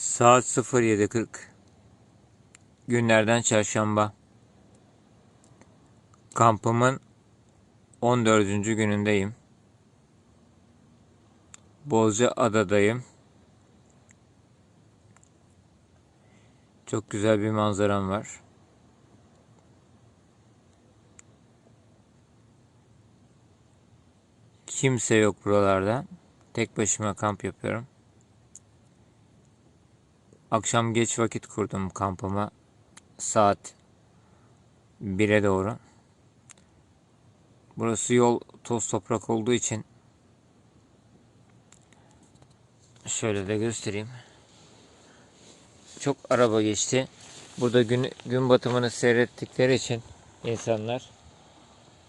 Saat 07.40 Günlerden çarşamba Kampımın 14. günündeyim. Bozca Adadayım. Çok güzel bir manzaram var. Kimse yok buralarda. Tek başıma kamp yapıyorum. Akşam geç vakit kurdum kampıma. Saat 1'e doğru. Burası yol toz toprak olduğu için şöyle de göstereyim. Çok araba geçti. Burada gün, gün batımını seyrettikleri için insanlar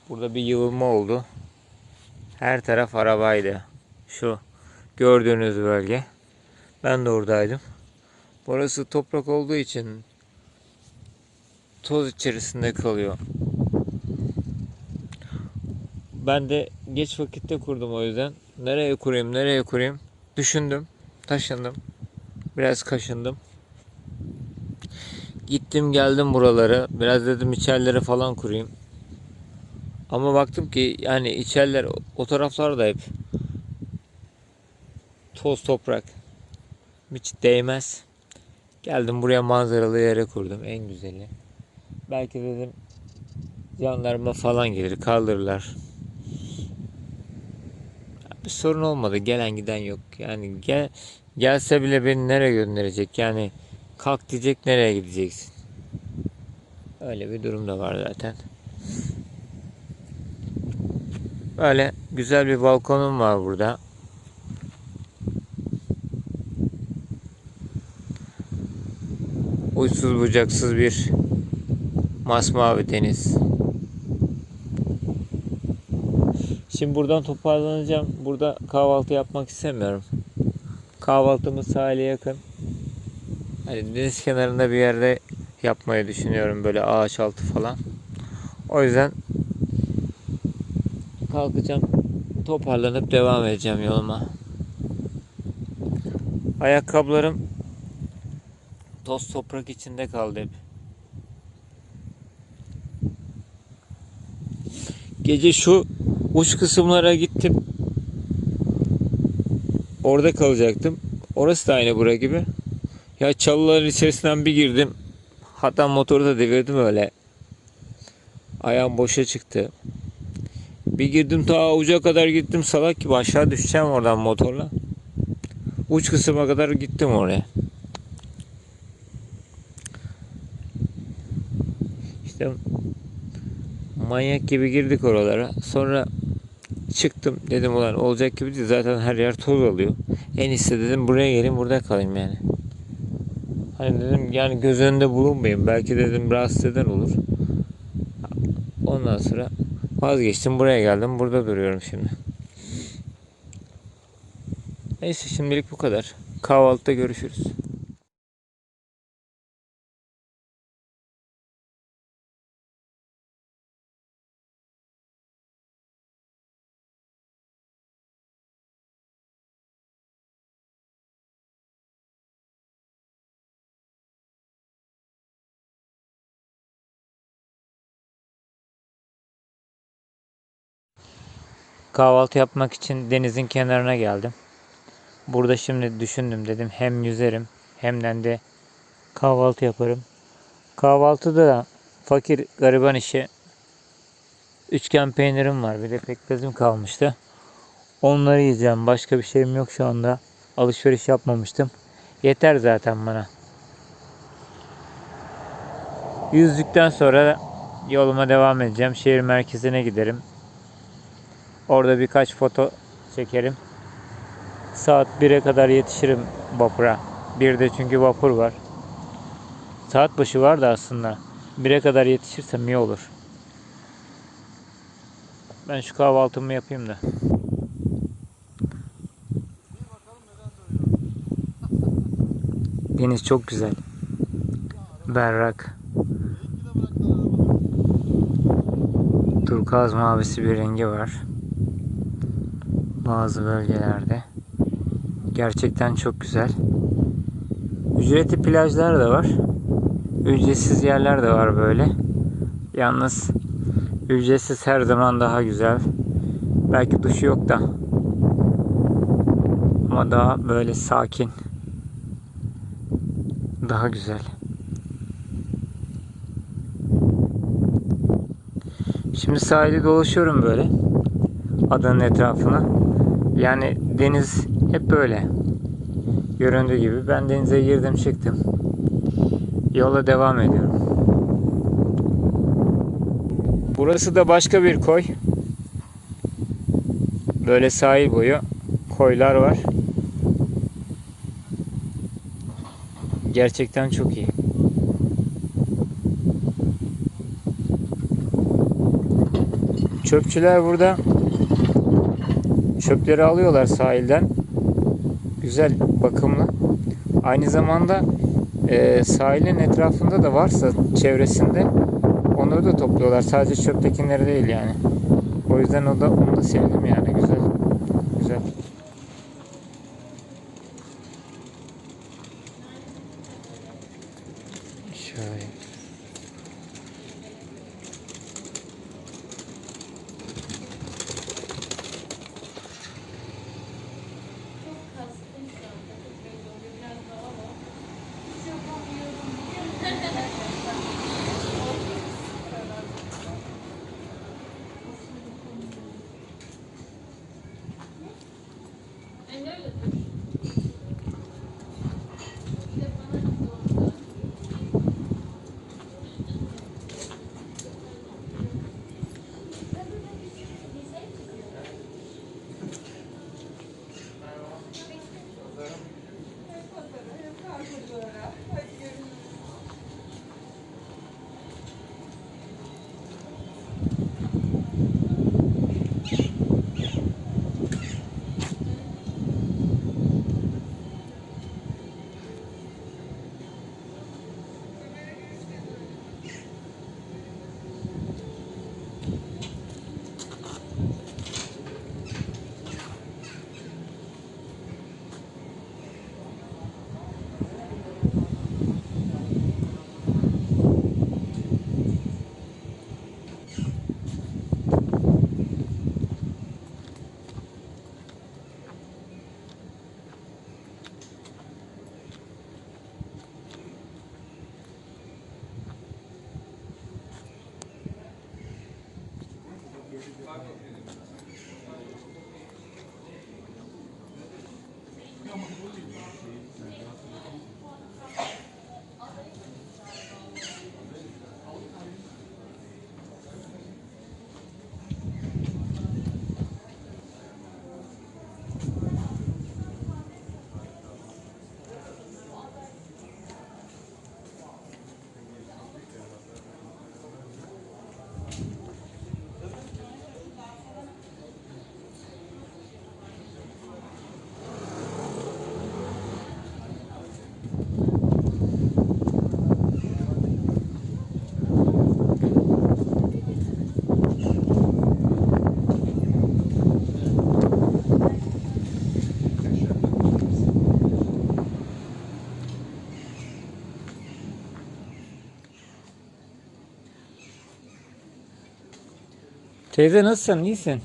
burada bir yığılma oldu. Her taraf arabaydı. Şu gördüğünüz bölge. Ben de oradaydım. Burası toprak olduğu için toz içerisinde kalıyor. Ben de geç vakitte kurdum o yüzden. Nereye kurayım, nereye kurayım? Düşündüm, taşındım. Biraz kaşındım. Gittim geldim buralara. Biraz dedim içerlere falan kurayım. Ama baktım ki yani içerler o taraflarda hep toz toprak. Hiç değmez. Geldim buraya manzaralı yere kurdum. En güzeli. Belki dedim jandarma falan gelir kaldırırlar. Bir sorun olmadı. Gelen giden yok. Yani gel gelse bile beni nereye gönderecek? Yani kalk diyecek nereye gideceksin? Öyle bir durum da var zaten. Böyle güzel bir balkonum var burada. Uçsuz bucaksız bir masmavi deniz. Şimdi buradan toparlanacağım. Burada kahvaltı yapmak istemiyorum. Kahvaltımız sahile yakın. Hani deniz kenarında bir yerde yapmayı düşünüyorum. Böyle ağaç altı falan. O yüzden kalkacağım. Toparlanıp devam edeceğim yoluma. Ayakkabılarım toz toprak içinde kaldı hep. Gece şu uç kısımlara gittim. Orada kalacaktım. Orası da aynı bura gibi. Ya çalıların içerisinden bir girdim. Hatta motoru da devirdim öyle. Ayağım boşa çıktı. Bir girdim ta uca kadar gittim salak gibi aşağı düşeceğim oradan motorla. Uç kısma kadar gittim oraya. İşte manyak gibi girdik oralara. Sonra çıktım dedim ulan olacak gibi değil zaten her yer toz alıyor. En iyisi dedim buraya gelin burada kalayım yani. Hani dedim yani göz önünde bulunmayayım. Belki dedim rahatsız eden olur. Ondan sonra vazgeçtim buraya geldim. Burada duruyorum şimdi. Neyse şimdilik bu kadar. Kahvaltıda görüşürüz. Kahvaltı yapmak için denizin kenarına geldim. Burada şimdi düşündüm dedim hem yüzerim hem de kahvaltı yaparım. Kahvaltıda da fakir gariban işi üçgen peynirim var bir de pekmezim kalmıştı. Onları yiyeceğim. Başka bir şeyim yok şu anda. Alışveriş yapmamıştım. Yeter zaten bana. Yüzdükten sonra yoluma devam edeceğim. Şehir merkezine giderim. Orada birkaç foto çekerim. Saat 1'e kadar yetişirim vapura. Bir de çünkü vapur var. Saat başı var da aslında. 1'e kadar yetişirsem iyi olur. Ben şu kahvaltımı yapayım da. Deniz çok güzel. Berrak. Turkuaz mavisi bir rengi var. Bazı bölgelerde. Gerçekten çok güzel. Ücretli plajlar da var. Ücretsiz yerler de var böyle. Yalnız ücretsiz her zaman daha güzel. Belki duşu yok da. Ama daha böyle sakin. Daha güzel. Şimdi sahili dolaşıyorum böyle. Adanın etrafına. Yani deniz hep böyle. Göründüğü gibi ben denize girdim çıktım. Yola devam ediyorum. Burası da başka bir koy. Böyle sahil boyu koylar var. Gerçekten çok iyi. Çöpçüler burada çöpleri alıyorlar sahilden. Güzel, bakımlı. Aynı zamanda e, sahilin etrafında da varsa çevresinde onları da topluyorlar. Sadece çöptekileri değil yani. O yüzden o da onu da sevdim yani güzel. Güzel. Teyze nasılsın? İyisin?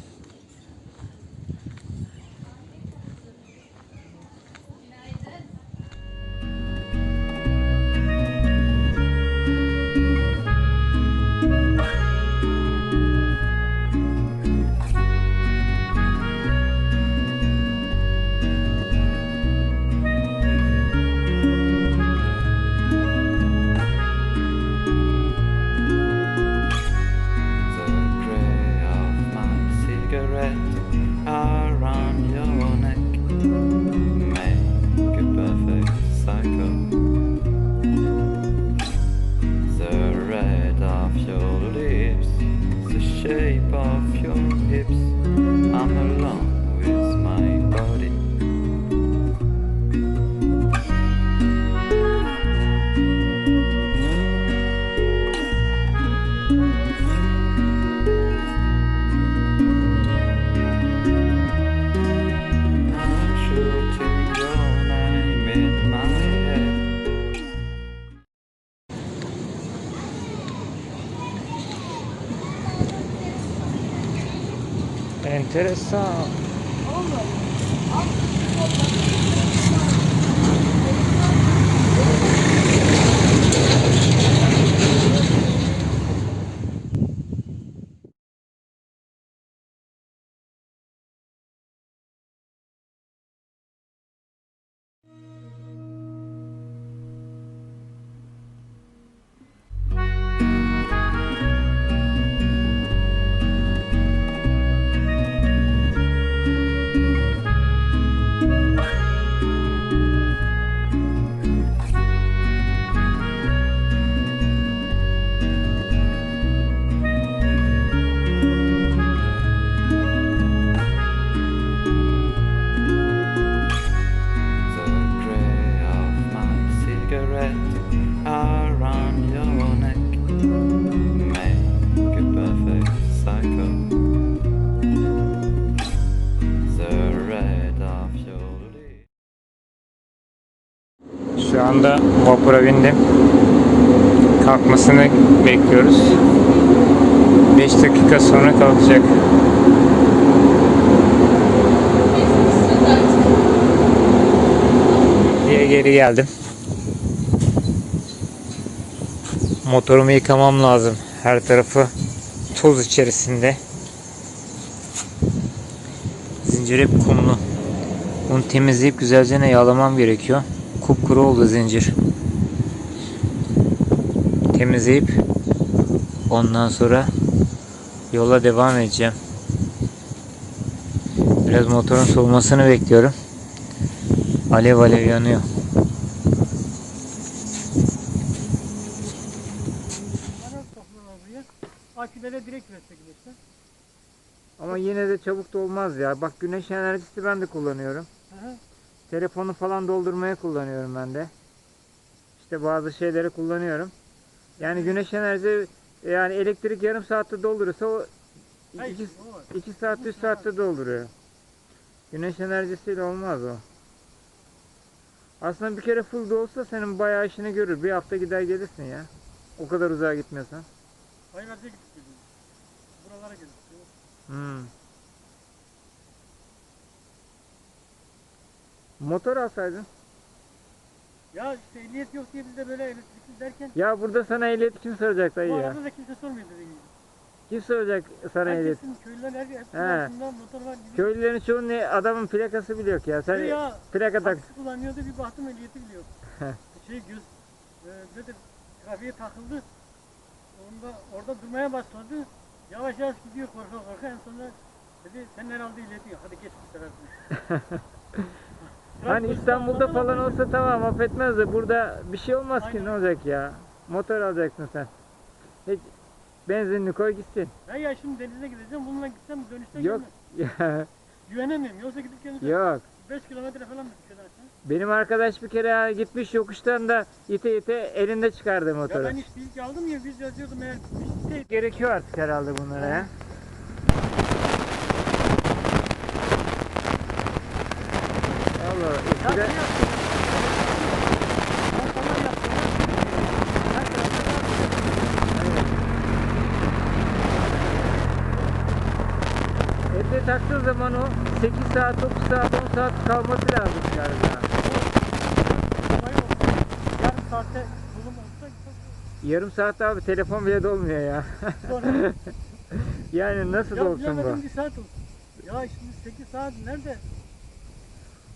Interesant։ vapura bindim. Kalkmasını bekliyoruz. 5 dakika sonra kalkacak. diye geri geldim. Motorumu yıkamam lazım. Her tarafı toz içerisinde. Zincir hep kumlu. Bunu temizleyip güzelce yağlamam gerekiyor. Kupkuru oldu zincir. Temizleyip ondan sonra yola devam edeceğim. Biraz motorun soğumasını bekliyorum. Alev alev yanıyor. Akülere direkt versek işte. Ama yine de çabuk da olmaz ya. Bak güneş enerjisi ben de kullanıyorum. Hı hı. Telefonu falan doldurmaya kullanıyorum ben de. İşte bazı şeyleri kullanıyorum. Yani güneş enerji yani elektrik yarım saatte dolduruyorsa o Hayır, 2, o var. 2 saat 3 saatte dolduruyor. Güneş enerjisiyle olmaz o. Aslında bir kere full da olsa senin bayağı işini görür. Bir hafta gider gelirsin ya. O kadar uzağa gitmiyorsan. Ayvaz'a gittik biz. Buralara geldik. Hmm. Motor alsaydın. Ya işte ehliyet yok diye biz de böyle elektrikli derken Ya burada sana ehliyet kim soracak dayı bu ya? arada da kimse sormuyor dediğin gibi. Kim soracak sana ehliyet? Herkesin köylüler her altında motor var gibi. Köylülerin çoğu ne adamın plakası bile yok ya. Sen Şey ya plaka tak. kullanıyordu bir baktım ehliyeti biliyor. şey göz e, nedir trafiğe takıldı. Onda orada durmaya başladı. Yavaş yavaş gidiyor korka korka en sonunda dedi sen herhalde ehliyeti yok hadi geç bu sefer. Hani İstanbul'da falan olsa tamam affetmez de burada bir şey olmaz ki ne olacak ya? Motor alacaksın sen. Hiç benzinli koy gitsin. Ben ya şimdi denize gideceğim bununla gitsem dönüşte Yok gelmem. ya Güvenemiyorum yoksa gidip gelirsen yok. 5 kilometre falan mı çıkacaksın? Benim arkadaş bir kere ya gitmiş yokuştan da ite ite elinde çıkardı Ya motoru. ben hiç bilgi aldım ya biz yazıyordum eğer bir şey Gerekiyor artık herhalde bunlara ya. Allah Ya eskiden şey yaptım. Ben falan yaptım. Her tarafta var. evde taktığın zaman o 8 saat, 9 saat, 10 saat kalması lazım olsa, Yarım saatte bulum olsa Yarım saat abi telefon bile dolmuyor ya. sonra yani nasıl ya dolsun bu? bir saat olsun. Ya şimdi 8 saat nerede?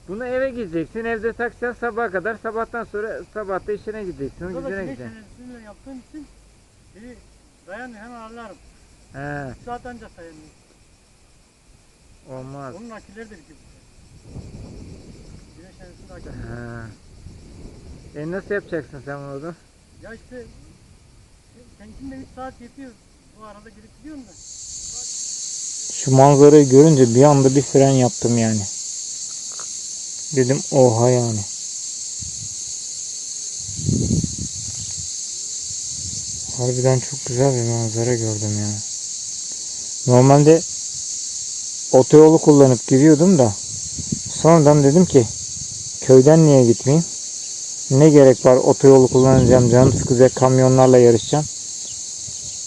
Bunu eve gideceksin, evde takacaksın sabaha kadar. Sabahtan sonra sabah da işine gideceksin, gücüne gideceksin. enerjisiyle yaptığım için bir dayanmıyor hemen ağlarım. He, 3 saat ancak dayanıyor. olmaz. Onun aküleri de bitiyor. Güneş enerjisinin aküleri. He. E nasıl yapacaksın sen bunu? Ya işte seninkinde 3 saat yetiyor. Bu arada gidip gidiyorum da. Şu manzarayı görünce bir anda bir fren yaptım yani. Dedim oha yani. Harbiden çok güzel bir manzara gördüm ya. Normalde otoyolu kullanıp gidiyordum da sonradan dedim ki köyden niye gitmeyeyim? Ne gerek var otoyolu kullanacağım canım sıkacak kamyonlarla yarışacağım.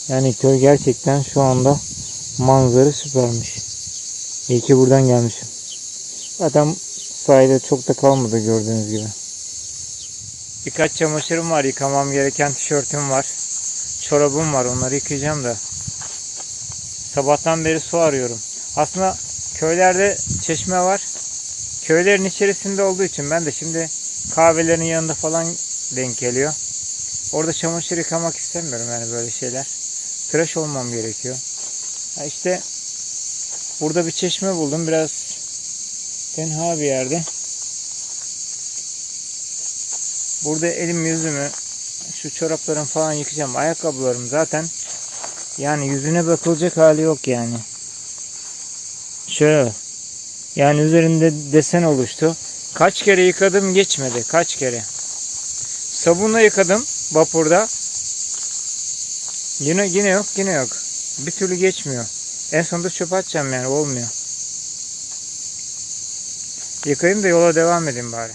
Yani köy gerçekten şu anda manzara süpermiş. İyi ki buradan gelmişim. Zaten sahilde çok da kalmadı gördüğünüz gibi. Birkaç çamaşırım var. Yıkamam gereken tişörtüm var. Çorabım var. Onları yıkayacağım da. Sabahtan beri su arıyorum. Aslında köylerde çeşme var. Köylerin içerisinde olduğu için ben de şimdi kahvelerin yanında falan denk geliyor. Orada çamaşır yıkamak istemiyorum yani böyle şeyler. Tıraş olmam gerekiyor. Ha işte burada bir çeşme buldum. Biraz tenha bir yerde. Burada elim yüzümü şu çoraplarım falan yıkayacağım. Ayakkabılarım zaten yani yüzüne bakılacak hali yok yani. Şöyle. Yani üzerinde desen oluştu. Kaç kere yıkadım geçmedi. Kaç kere. Sabunla yıkadım vapurda. Yine yine yok yine yok. Bir türlü geçmiyor. En sonunda çöpe atacağım yani olmuyor. Yıkayayım da yola devam edeyim bari.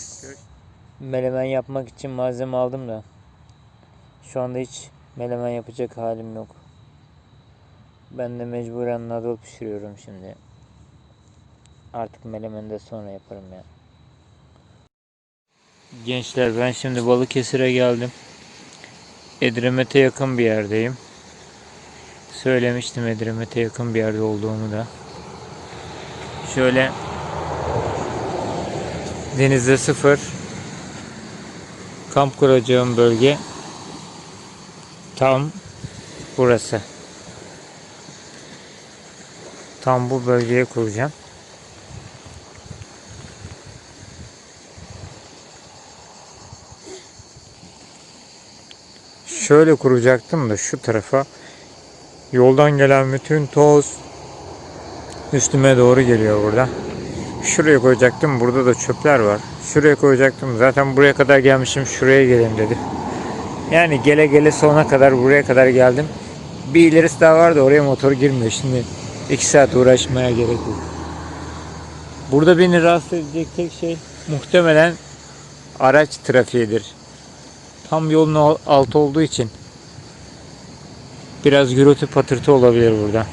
Melemen yapmak için malzeme aldım da. Şu anda hiç melemen yapacak halim yok. Ben de mecburen nadıl pişiriyorum şimdi. Artık melemeni de sonra yaparım ya. Gençler ben şimdi Balıkesir'e geldim. Edremit'e yakın bir yerdeyim. Söylemiştim Edremit'e yakın bir yerde olduğumu da. Şöyle denizde sıfır kamp kuracağım bölge tam burası. Tam bu bölgeye kuracağım. Şöyle kuracaktım da şu tarafa yoldan gelen bütün toz üstüme doğru geliyor burada. Şuraya koyacaktım. Burada da çöpler var. Şuraya koyacaktım. Zaten buraya kadar gelmişim. Şuraya geleyim dedim. Yani gele gele sona kadar buraya kadar geldim. Bir ilerisi daha var da oraya motor girmiyor. Şimdi 2 saat uğraşmaya gerek yok. Burada beni rahatsız edecek tek şey muhtemelen araç trafiğidir. Tam yolun al- altı olduğu için biraz gürültü patırtı olabilir burada.